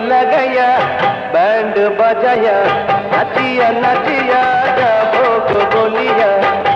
लगया बैंड बजाया नचिया नचिया जा भोग बोलिया।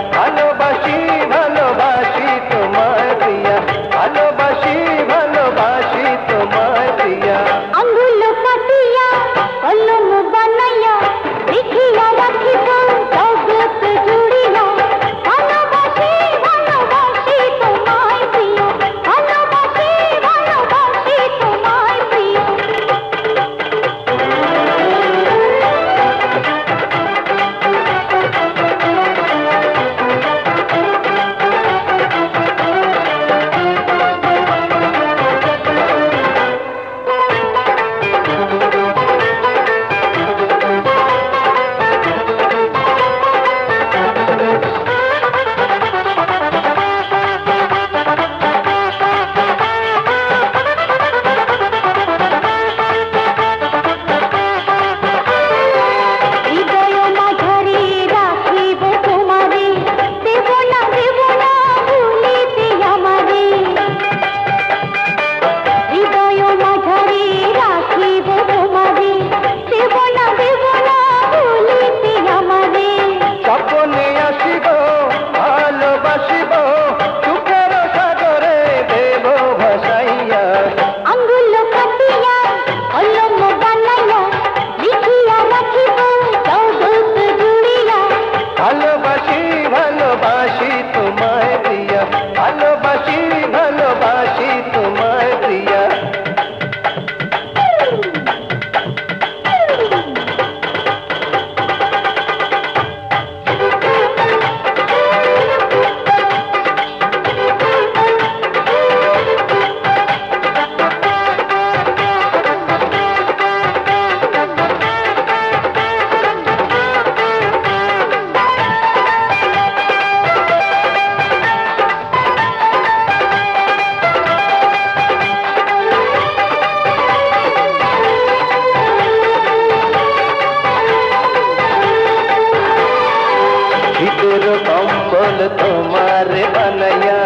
বুকের কম্বল তোমার বানাইয়া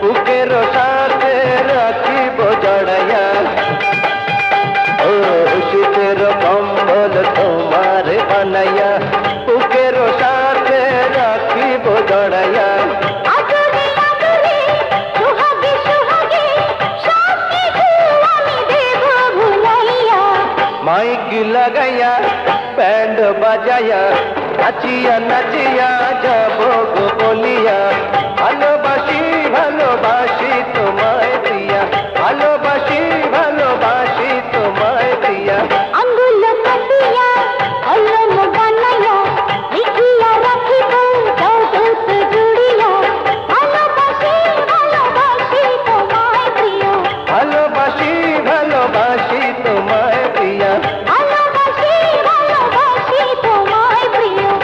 বুকের সাথে রাখিব জড়াইয়া। ও শীতের কম্বল তোমার বানাইয়া বুকের সাথে রাখিব জড়াইয়া। মাইক লাগাইয়া প্যান্ড বাজায়া নাচিয়া নাচিয়া যাব গো বলিয়া। ভালোবাসি ভালোবাসি তো